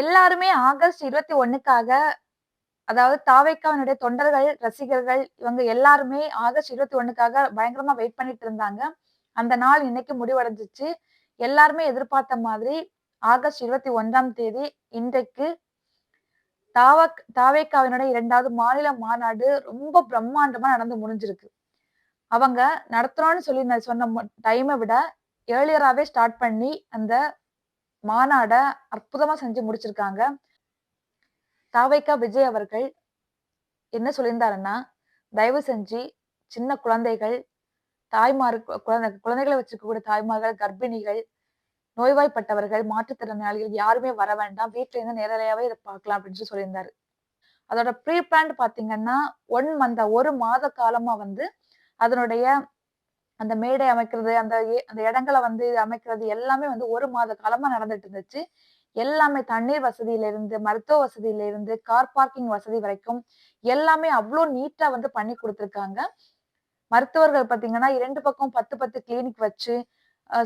எல்லாருமே ஆகஸ்ட் இருபத்தி ஒண்ணுக்காக அதாவது தாவேக்காவினுடைய தொண்டர்கள் ரசிகர்கள் இவங்க எல்லாருமே ஆகஸ்ட் இருபத்தி ஒண்ணுக்காக பயங்கரமா வெயிட் பண்ணிட்டு இருந்தாங்க. அந்த நாள் இன்னைக்கு முடிவடைஞ்சிச்சு. எல்லாருமே எதிர்பார்த்த மாதிரி ஆகஸ்ட் இருபத்தி ஒன்றாம் தேதி இன்றைக்கு தாவக் தாவேக்காவினுடைய இரண்டாவது மாநில மாநாடு ரொம்ப பிரம்மாண்டமா நடந்து முடிஞ்சிருக்கு. அவங்க நடத்துறோம்னு சொல்லி நான் சொன்ன டைமை விட ஏர்லியராகவே ஸ்டார்ட் பண்ணி அந்த மாநாட அற்புதமா செஞ்சு முடிச்சிருக்காங்க. தாவைக்கா விஜய் அவர்கள் என்ன சொல்லியிருந்தாருன்னா தயவு செஞ்சு சின்ன குழந்தைகள் தாய்மார் குழந்தை குழந்தைகளை வச்சிருக்கக்கூடிய தாய்மார்கள் கர்ப்பிணிகள் நோய்வாய்ப்பட்டவர்கள் மாற்றுத்திறனாளிகள் யாருமே வர வேண்டாம். வீட்டுல இருந்து நேரலையாவே இதை பார்க்கலாம் அப்படின்னு சொல்லி சொல்லியிருந்தாரு. அதோட ப்ரீ பிளான் பாத்தீங்கன்னா ஒன் மந்த ஒரு மாத காலமா வந்து அதனுடைய அந்த மேடை அமைக்கிறது அந்த அந்த இடங்களை வந்து அமைக்கிறது எல்லாமே வந்து ஒரு மாத காலமா நடந்துட்டு இருந்துச்சு. எல்லாமே தண்ணீர் வசதியில இருந்து மருத்துவ வசதியில இருந்து கார் பார்க்கிங் வசதி வரைக்கும் எல்லாமே அவ்வளோ நீட்டா வந்து பண்ணி கொடுத்துருக்காங்க. மருத்துவர்கள் பாத்தீங்கன்னா இரண்டு பக்கம் பத்து பத்து கிளினிக் வச்சு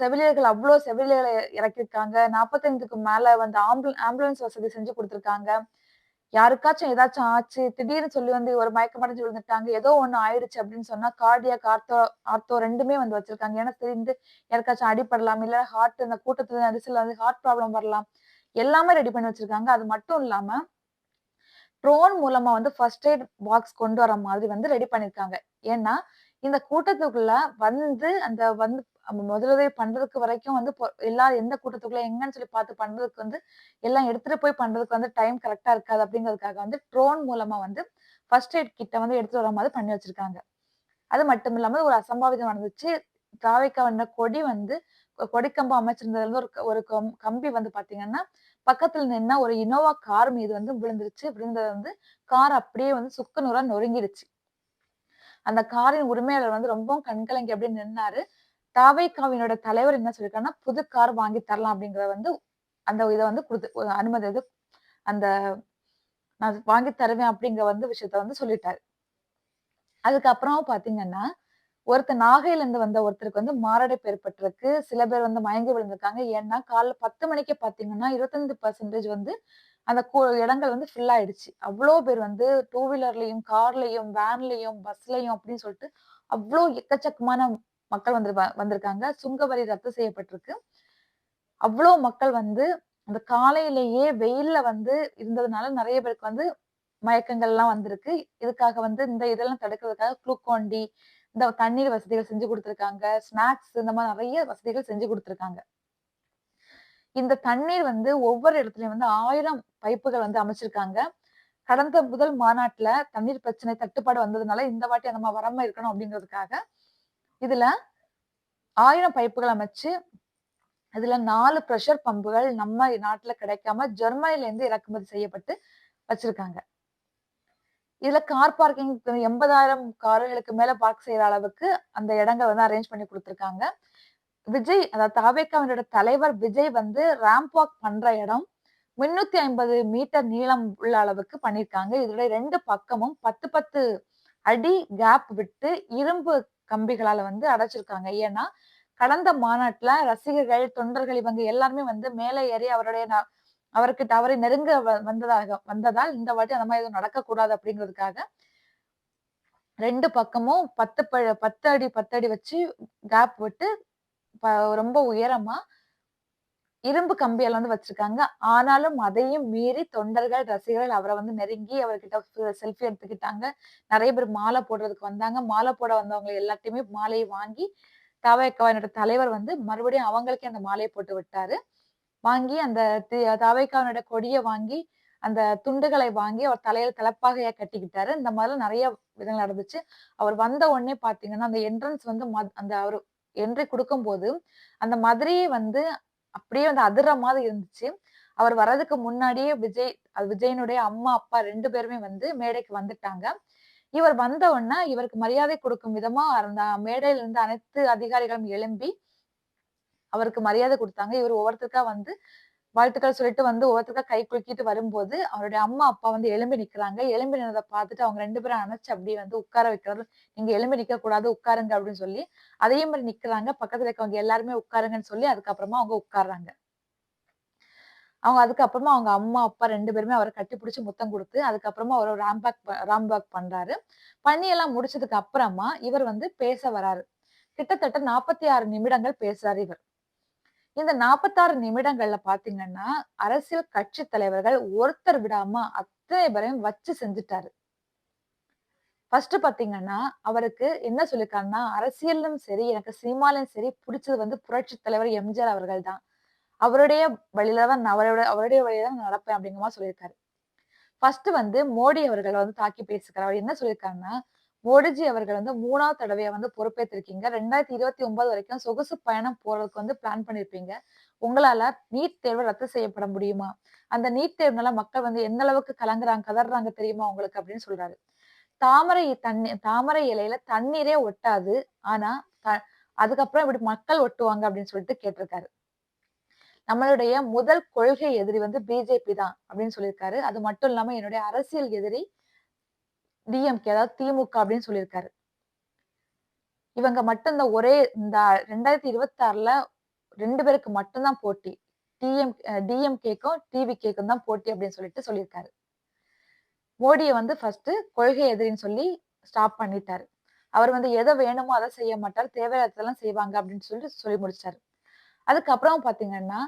செவிலியர்கள் அவ்வளோ செவிலியர்களை இறக்கியிருக்காங்க. நாற்பத்தைந்துக்கு மேல வந்து ஆம்புல ஆம்புலன்ஸ் வசதி செஞ்சு கொடுத்துருக்காங்க. யாருக்காச்சும் ஏதாச்சும் ஆச்சு திடீர்னு சொல்லி வந்து ஒரு மயக்கமடைஞ்சு விழுந்துட்டாங்க ஏதோ ஒண்ணு ஆயிடுச்சு அப்படின்னு சொன்னா கார்டியா ஆர்த்தோ ஆர்த்தோ ரெண்டுமே வந்து வச்சிருக்காங்க. ஏன்னா தெரிந்து யாருக்காச்சும் அடிப்படலாம் இல்ல ஹார்ட் அந்த கூட்டத்துல நெரிசல் வந்து ஹார்ட் ப்ராப்ளம் வரலாம் எல்லாமே ரெடி பண்ணி வச்சிருக்காங்க. அது மட்டும் இல்லாம ட்ரோன் மூலமா வந்து ஃபர்ஸ்ட் எய்ட் பாக்ஸ் கொண்டு வர மாதிரி வந்து ரெடி பண்ணிருக்காங்க. ஏன்னா இந்த கூட்டத்துக்குள்ள வந்து அந்த வந்து முதலுதவி பண்றதுக்கு வரைக்கும் வந்து எல்லாரும் எந்த கூட்டத்துக்குள்ள எங்கன்னு சொல்லி பார்த்து பண்றதுக்கு வந்து எல்லாம் எடுத்துட்டு போய் பண்றதுக்கு வந்து டைம் கரெக்டா இருக்காது அப்படிங்கிறதுக்காக வந்து ட்ரோன் மூலமா வந்து ஃபர்ஸ்ட் எய்ட் கிட்ட வந்து எடுத்துட்டு வர மாதிரி பண்ணி வச்சிருக்காங்க. அது மட்டும் இல்லாம ஒரு அசம்பாவிதம் நடந்துச்சு. தாவைக்கா வந்த கொடி வந்து கொடிக்கம்பம் அமைச்சிருந்ததுல இருந்து ஒரு ஒரு கம்பி வந்து பாத்தீங்கன்னா பக்கத்துல நின்னா ஒரு இனோவா கார் மீது வந்து விழுந்துருச்சு. விழுந்தது வந்து கார் அப்படியே வந்து சுக்கு நூறா நொறுங்கிடுச்சு. அந்த காரின் உரிமையாளர் வந்து ரொம்பவும் கண்கலங்கி அப்படி நின்னாரு. தாவைக்காவினோட தலைவர் என்ன சொல்லியிருக்காருன்னா புது கார் வாங்கி தரலாம் அப்படிங்கறத வந்து அந்த இதை வந்து கொடுத்து அனுமதி இது அந்த நான் வாங்கி தருவேன் அப்படிங்கிற வந்து விஷயத்த வந்து சொல்லிட்டாரு. அதுக்கப்புறம் பாத்தீங்கன்னா ஒருத்தர் நாகையில இருந்து வந்த ஒருத்தருக்கு வந்து மாரடைப்பு ஏற்பட்டிருக்கு. சில பேர் வந்து மயங்கி விழுந்திருக்காங்க. ஏன்னா காலைல பத்து மணிக்கு பாத்தீங்கன்னா இருபத்தஞ்சு பர்சன்டேஜ் வந்து அந்த இடங்கள் வந்து ஃபில் ஆயிடுச்சு. அவ்வளோ பேர் வந்து டூ வீலர்லயும் கார்லயும் வேன்லயும் பஸ்லயும் அப்படின்னு சொல்லிட்டு அவ்வளோ எக்கச்சக்கமான மக்கள் வந்து வந்திருக்காங்க. சுங்க வரி ரத்து செய்யப்பட்டிருக்கு. அவ்வளோ மக்கள் வந்து அந்த காலையிலேயே வெயில்ல வந்து இருந்ததுனால நிறைய பேருக்கு வந்து மயக்கங்கள்லாம் வந்திருக்கு. இதுக்காக வந்து இந்த இதெல்லாம் தடுக்கிறதுக்காக குளுக்கோண்டி இந்த தண்ணீர் வசதிகள் செஞ்சு கொடுத்துருக்காங்க. ஸ்நாக்ஸ் இந்த மாதிரி நிறைய வசதிகள் செஞ்சு கொடுத்துருக்காங்க. இந்த தண்ணீர் வந்து ஒவ்வொரு இடத்துலயும் வந்து ஆயிரம் பைப்புகள் வந்து அமைச்சிருக்காங்க. கடந்த முதல் மாநாட்டுல தண்ணீர் பிரச்சனை தட்டுப்பாடு வந்ததுனால இந்த வாட்டி நம்ம வராம இருக்கணும் அப்படிங்கிறதுக்காக இதுல ஆயிரம் பைப்புகள் அமைச்சு இதுல நாலு ப்ரெஷர் பம்புகள் நம்ம நாட்டுல கிடைக்காம ஜெர்மனில இருந்து இறக்குமதி செய்யப்பட்டு வச்சிருக்காங்க. இதுல கார் பார்க்கிங் எண்பதாயிரம் கார்களுக்கு மேல பார்க் செய்யற அளவுக்கு அந்த இடங்கள் வந்து அரேஞ்ச் பண்ணி கொடுத்துருக்காங்க. விஜய் அதாவது தாவேக்காவினோட தலைவர் விஜய் வந்து ரேம்ப் வாக் பண்ற இடம் முன்னூத்தி ஐம்பது மீட்டர் நீளம் உள்ள அளவுக்கு பண்ணிருக்காங்க. இதோட ரெண்டு பக்கமும் பத்து பத்து அடி கேப் விட்டு இரும்பு கம்பிகளால வந்து அடைச்சிருக்காங்க. ஏன்னா கடந்த மாநாட்டுல ரசிகர்கள் தொண்டர்கள் இவங்க எல்லாருமே வந்து மேலே ஏறி அவருடைய அவருக்கு அவரை நெருங்க வந்ததாக வந்ததால் இந்த வாட்டி அந்த மாதிரி எதுவும் நடக்கக்கூடாது அப்படிங்கிறதுக்காக ரெண்டு பக்கமும் பத்து ப பத்து அடி பத்து அடி வச்சு கேப் விட்டு ரொம்ப உயரமா இரும்பு கம்பியால் வந்து வச்சிருக்காங்க. ஆனாலும் அதையும் மீறி தொண்டர்கள் ரசிகர்கள் அவரை வந்து நெருங்கி அவர்கிட்ட செல்ஃபி எடுத்துக்கிட்டாங்க. நிறைய பேர் மாலை போடுறதுக்கு வந்தாங்க. மாலை போட வந்தவங்க எல்லாத்தையுமே மாலையை வாங்கி தாவேக்காவினோட தலைவர் வந்து மறுபடியும் அவங்களுக்கே அந்த மாலையை போட்டு விட்டாரு. வாங்கி அந்த தாவேக்காவினோட கொடியை வாங்கி அந்த துண்டுகளை வாங்கி அவர் தலையில தலைப்பாகையா கட்டிக்கிட்டாரு. இந்த மாதிரிலாம் நிறைய விதங்கள் நடந்துச்சு. அவர் வந்த உடனே பாத்தீங்கன்னா அந்த என்ட்ரன்ஸ் வந்து அந்த அவர் என்ட்ரி கொடுக்கும் போது அந்த மதுரையை வந்து அப்படியே வந்து அதிர மாதிரி இருந்துச்சு. அவர் வர்றதுக்கு முன்னாடியே விஜய் விஜயனுடைய அம்மா அப்பா ரெண்டு பேருமே வந்து மேடைக்கு வந்துட்டாங்க. இவர் வந்த உடனே இவருக்கு மரியாதை கொடுக்கும் விதமா அந்த மேடையில இருந்து அனைத்து அதிகாரிகளும் எழும்பி அவருக்கு மரியாதை கொடுத்தாங்க. இவர் ஒவ்வொருத்தருக்கா வந்து வாழ்த்துக்கள் சொல்லிட்டு வந்து ஒவ்வொருத்தருக்கா கை குலுக்கிட்டு வரும்போது அவருடைய அம்மா அப்பா வந்து எலும்பி நிக்கிறாங்க எலும்பி நின்றதை பார்த்துட்டு அவங்க ரெண்டு பேரும் அணைச்சு அப்படியே வந்து உட்கார வைக்கிறது நீங்க எலும்பி நிக்க கூடாது உட்காருங்க அப்படின்னு சொல்லி அதே மாதிரி நிக்கிறாங்க பக்கத்துல இருக்கவங்க எல்லாருமே உட்காருங்கன்னு சொல்லி அதுக்கப்புறமா அவங்க உட்காடுறாங்க அவங்க அதுக்கப்புறமா அவங்க அம்மா, அப்பா ரெண்டு பேருமே அவரை கட்டி பிடிச்சி முத்தம் குடுத்து, அதுக்கப்புறமா அவர் ராம்பேக் ராம்பேக் பண்றாரு. பண்ணி எல்லாம் முடிச்சதுக்கு அப்புறமா, இவர் வந்து பேச வராரு. கிட்டத்தட்ட 46 நிமிடங்கள் பேசுறாரு இவர். இந்த 46 நிமிடங்கள்ல பாத்தீங்கன்னா அரசியல் கட்சி தலைவர்கள் ஒருத்தர் விடாம அத்தனை பேரையும் வச்சு செஞ்சுட்டாரு. ஃபர்ஸ்ட் பாத்தீங்கன்னா அவருக்கு என்ன சொல்லியிருக்காருன்னா, அரசியலும் சரி, எனக்கு சினிமாலையும் சரி புடிச்சது வந்து புரட்சி தலைவர் எம்ஜிஆர் அவர்கள் தான். அவருடைய வழியில தான் அவரோட அவருடைய வழியில தான் நடப்பேன் அப்படிங்கிற மாதிரி சொல்லியிருக்காரு. ஃபர்ஸ்ட் வந்து மோடி அவர்கள் வந்து தாக்கி பேசிக்கிறார் அவர் என்ன சொல்லியிருக்காருன்னா, மோடிஜி அவர்கள் வந்து மூணாவது தடவையா வந்து பொறுப்பேற்றிருக்கீங்க. 2029 வரைக்கும் சொகுசு பயணம் போறதுக்கு வந்து பிளான் பண்ணியிருப்பீங்க. உங்களால நீட் தேர்வு ரத்து செய்யப்பட முடியுமா? அந்த நீட் தேர்வுனால மக்கள் வந்து எந்த அளவுக்கு கலங்குறாங்க, கதறாங்க தெரியுமா உங்களுக்கு? அப்படின்னு சொல்றாரு. தாமரை தண்ணி தாமரை இலையில தண்ணீரே ஒட்டாது. ஆனா, த அதுக்கப்புறம் இப்படி மக்கள் ஒட்டுவாங்க அப்படின்னு சொல்லிட்டு கேட்டிருக்காரு. நம்மளுடைய முதல் கொள்கை எதிரி வந்து பிஜேபி தான் அப்படின்னு சொல்லியிருக்காரு. அது மட்டும் இல்லாம என்னுடைய அரசியல் எதிரி டிஎம்கே அதாவது திமுக அப்படின்னு சொல்லியிருக்காரு. இவங்க மட்டும் இந்த ஒரே இந்த 2026ல 2 பேருக்கு மட்டும்தான் போட்டி. டிஎம் டிஎம்கேக்கும், டிவி கேக்கும் தான் போட்டி அப்படின்னு சொல்லிட்டு சொல்லியிருக்காரு. மோடியை வந்து ஃபர்ஸ்ட் கொள்கை எதிரின்னு சொல்லி ஸ்டாப் பண்ணிட்டாரு. அவர் வந்து எதை வேணுமோ அதை செய்ய மாட்டார் தேவையில்லாததெல்லாம் செய்வாங்க அப்படின்னு சொல்லிட்டு சொல்லி முடிச்சாரு. அதுக்கப்புறம் பாத்தீங்கன்னா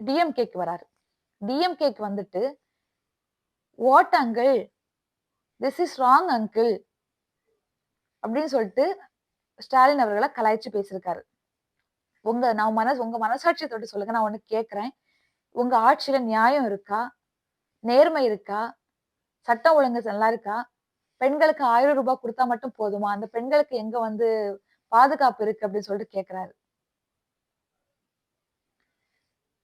டிஎம்கேக்கு வராரு. டிஎம்கேக்கு வந்துட்டு, ஓட்டங்கள் திஸ் இஸ் ராங் அங்கிள்." அப்படின்னு சொல்லிட்டு ஸ்டாலின் அவர்களை கலாய்ச்சி பேசியிருக்காரு. உங்க நான் மனசு உங்க மனசாட்சியை தொட்டு சொல்லுங்க. நான் ஒண்ணு கேட்குறேன் உங்க ஆட்சியில நியாயம் இருக்கா? நேர்மை இருக்கா? சட்டம் ஒழுங்கு நல்லா இருக்கா? பெண்களுக்கு ஆயிரம் ரூபாய் கொடுத்தா மட்டும் போதுமா? அந்த பெண்களுக்கு எங்க வந்து பாதுகாப்பு இருக்கு அப்படின்னு சொல்லிட்டு கேட்குறாரு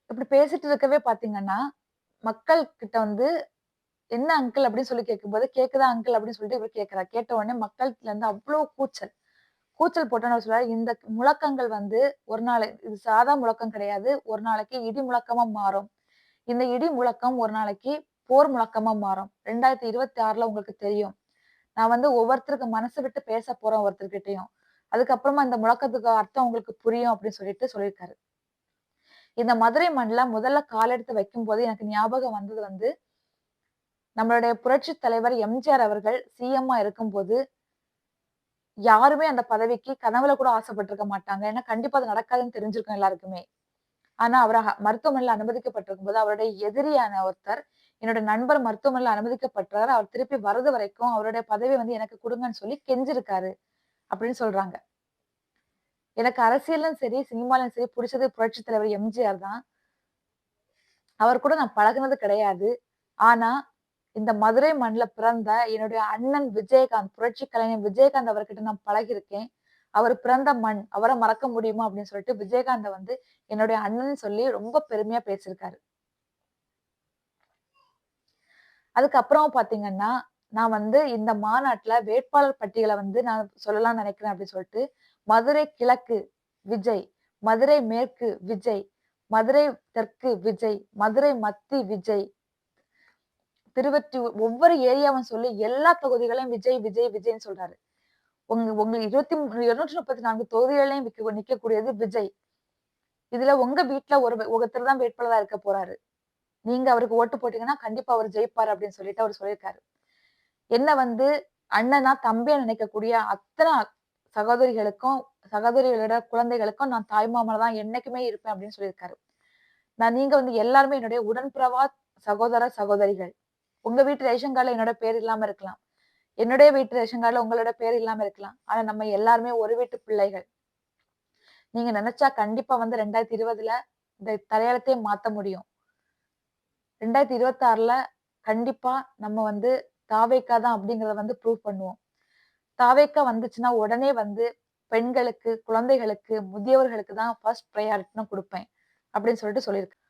இப்படி பேசிட்டு இருக்கவே பார்த்தீங்கன்னா, மக்கள் கிட்ட வந்து "என்ன அங்கிள்?" அப்படின்னு சொல்லி கேட்கும்போது, "கேக்குதா அங்கிள்?" அப்படின்னு சொல்லிட்டு இவர் கேட்கிறார். கேட்ட உடனே மக்கள்ட்ட இருந்து அவ்வளோ கூச்சல். கூச்சல் போட்டோன்னு அவரு சொல்றாரு, "இந்த முழக்கங்கள் வந்து ஒரு நாளை இது சாதா முழக்கம் கிடையாது. ஒரு நாளைக்கு இடி முழக்கமா மாறும். இந்த இடி முழக்கம் ஒரு நாளைக்கு போர் முழக்கமா மாறும். 2026ல உங்களுக்கு தெரியும். நான் வந்து ஒவ்வொருத்தருக்கு மனசு விட்டு பேச போறேன் ஒருத்தர்கிட்டையும் அதுக்கப்புறமா இந்த முழக்கத்துக்கு அர்த்தம் உங்களுக்கு புரியும்." அப்படின்னு சொல்லிட்டு சொல்லியிருக்காரு. இந்த மதுரை மண்ணில் முதல்ல காலெடுத்து வைக்கும்போது எனக்கு ஞாபகம் வந்தது வந்து, நம்மளுடைய புரட்சி தலைவர் எம்ஜிஆர் அவர்கள் சிஎம்மா இருக்கும்போது, யாருமே அந்த பதவிக்கு கனவுல கூட ஆசைப்பட்டிருக்க மாட்டாங்க. ஏன்னா கண்டிப்பா அது நடக்காதுன்னு தெரிஞ்சிருக்கும் எல்லாருக்குமே. ஆனா அவர் மருத்துவமனையில் அனுமதிக்கப்பட்டிருக்கும் போது அவருடைய எதிரியான ஒருத்தர், என்னோட நண்பர் மருத்துவமனையில அனுமதிக்கப்பட்டார் அவர் திருப்பி வரது வரைக்கும் அவருடைய பதவி வந்து எனக்கு கொடுங்கன்னு சொல்லி கெஞ்சிருக்காரு. அப்படின்னு சொல்றாங்க. எனக்கு அரசியலும் சரி, சினிமாலும் சரி பிடிச்சது புரட்சி தலைவர் எம்ஜிஆர் தான். அவர் கூட நான் பழகுனது கிடையாது. ஆனா, இந்த மதுரை மண்ல பிறந்த என்னுடைய அண்ணன் விஜயகாந்த், புரட்சி கலைஞர் விஜயகாந்த் அவர்கிட்ட நான் பழகியிருக்கேன். அவர் பிறந்த மண். அவரை மறக்க முடியுமா? அப்படின்னு சொல்லிட்டு விஜயகாந்த வந்து என்னுடைய அண்ணன் சொல்லி ரொம்ப பெருமையா பேசியிருக்காரு. அதுக்கப்புறம் பாத்தீங்கன்னா நான் வந்து இந்த மாநாட்டுல வேட்பாளர் பட்டியலை வந்து நான் சொல்லலாம்னு நினைக்கிறேன் அப்படின்னு சொல்லிட்டு, மதுரை கிழக்கு விஜய், மதுரை மேற்கு விஜய், மதுரை தெற்கு விஜய், மதுரை மத்தி விஜய், திருவற்றி ஒவ்வொரு ஏரியாவும் சொல்லி எல்லா தொகுதிகளையும் விஜய், விஜய், விஜய்னு சொல்றாரு. உங்க உங்க 20 234 தொகுதிகளையும் விக்க நிக்கக்கூடியது விஜய். இதுல உங்க வீட்டுல ஒரு ஒருத்தர் தான் வேட்பாளராக இருக்க போறாரு. நீங்க அவருக்கு ஓட்டு போட்டீங்கன்னா, கண்டிப்பா அவர் ஜெயிப்பார் அப்படின்னு சொல்லிட்டு அவர் சொல்லியிருக்காரு. என்ன வந்து அண்ணனா, தம்பியா நினைக்கக்கூடிய அத்தனை சகோதரிகளுக்கும், சகோதரிகளோட குழந்தைகளுக்கும் நான் தாய்மாமனா தான் என்னைக்குமே இருப்பேன் அப்படின்னு சொல்லியிருக்காரு. நான் நீங்க வந்து எல்லாருமே என்னுடைய உடன்பிறவா சகோதர, சகோதரிகள். உங்க வீட்டு ரேஷன் கார்ட்ல என்னோட பேர் இல்லாம இருக்கலாம். என்னுடைய வீட்டு ரேஷன் கார்ட்ல உங்களோட பேர் இல்லாம இருக்கலாம். ஆனா நம்ம எல்லாருமே ஒரு வீட்டு பிள்ளைகள். நீங்க நினைச்சா கண்டிப்பா வந்து 2020ல இந்த தலையாளத்தையே மாத்த முடியும். 2026ல கண்டிப்பா நம்ம வந்து தாவேக்கா தான் அப்படிங்கிறத வந்து ப்ரூவ் பண்ணுவோம். தாவேக்கா வந்துச்சுன்னா உடனே வந்து பெண்களுக்கு, குழந்தைகளுக்கு, முதியவர்களுக்கு தான் ஃபர்ஸ்ட் ப்ரையாரிட்டின்னு கொடுப்பேன் அப்படின்னு சொல்லிட்டு சொல்லியிருக்கேன்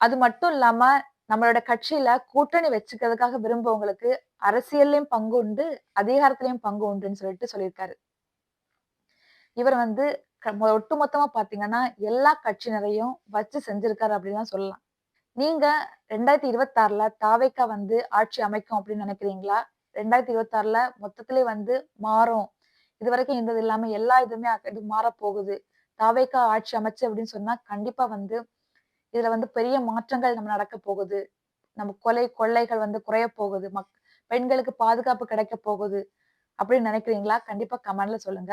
அது மட்டும் இல்லாம நம்மளோட கட்சியில கூட்டணி வச்சுக்கிறதுக்காக விரும்புவங்களுக்கு அரசியல்லையும் பங்கு உண்டு, அதிகாரத்திலையும் பங்கு உண்டுன்னு சொல்லிட்டு சொல்லியிருக்காரு. இவர் வந்து ஒட்டுமொத்தமா பாத்தீங்கன்னா எல்லா கட்சியினரையும் வச்சு செஞ்சிருக்காரு அப்படின்னு தான் சொல்லலாம். நீங்க 2026ல தாவேக்கா வந்து ஆட்சி அமைக்கும் அப்படின்னு நினைக்கிறீங்களா? 2026ல மொத்தத்திலே வந்து மாறும். இது வரைக்கும் இருந்தது இல்லாம எல்லா இதுவுமே இது மாறப்போகுது. தாவேக்கா ஆட்சி அமைச்சு அப்படின்னு சொன்னா, கண்டிப்பா வந்து இதுல வந்து பெரிய மாற்றங்கள் நம்ம நடக்க போகுது. நம்ம கொலை, கொள்ளைகள் வந்து குறைய போகுது. மக் பெண்களுக்கு பாதுகாப்பு கிடைக்க போகுது. அப்படின்னு நினைக்கிறீங்களா? கண்டிப்பா கமெண்ட்ல சொல்லுங்க.